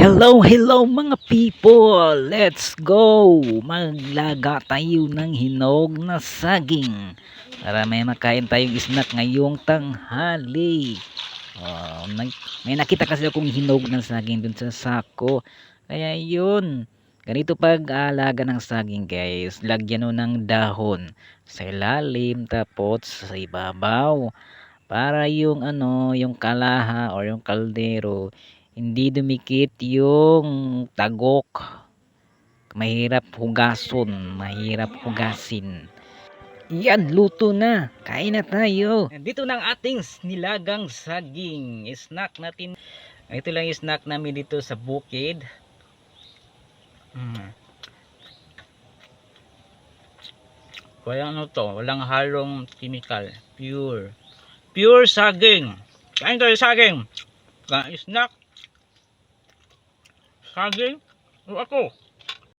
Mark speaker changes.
Speaker 1: Hello, hello mga people! Let's go! Maglaga tayo ng hinog na saging para may makain tayong snack ngayong tanghali. Oh, nag- may nakita kasi akong hinog ng saging dun sa sako. Kaya yun, ganito pag-aalaga ng saging guys. Lagyan mo ng dahon sa ilalim tapos sa ibabaw para yung ano, yung kalaha or yung kaldero hindi dumikit yung tagok. Mahirap hugason, mahirap hugasin. Yan, luto na. Kain na tayo. Dito ng ating nilagang saging. Snack natin. Ito lang yung snack namin dito sa bukid. Mm. Kaya ano to, walang halong chemical. Pure. Pure saging. Kain tayo saging. Snack. Saging. O ako.